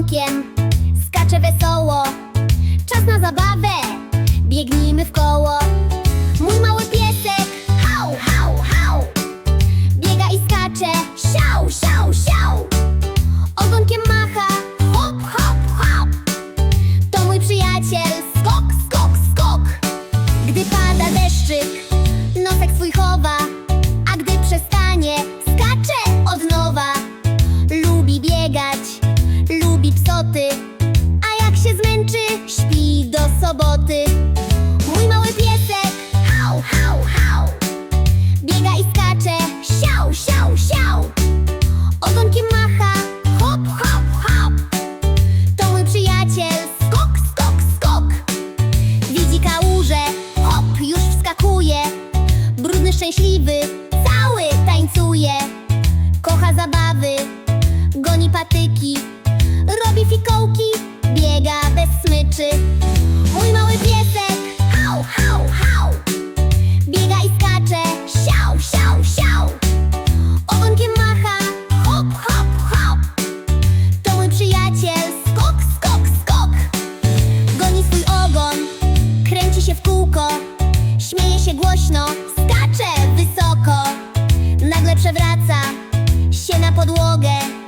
ogonkiem Skacze wesoło. Czas na zabawę. Biegnijmy w koło. Mój mały piesek. Hał, hał, hał. Biega i skacze. Siał, siał, siał. Ogonkiem macha. Hop, hop, hop. To mój przyjaciel Psoty A jak się zmęczy Śpi do soboty. Mój mały piesek Hał, hał, hał. Biega i skacze Siał, siał, siał. Ogonkiem macha Hop, hop, hop. To mój przyjaciel Skok, skok, skok. Widzi kałużę Hop, już wskakuje. Brudny, szczęśliwy Cały tańcuje Śmieje się głośno, skacze wysoko. Nagle przewraca się na podłogę.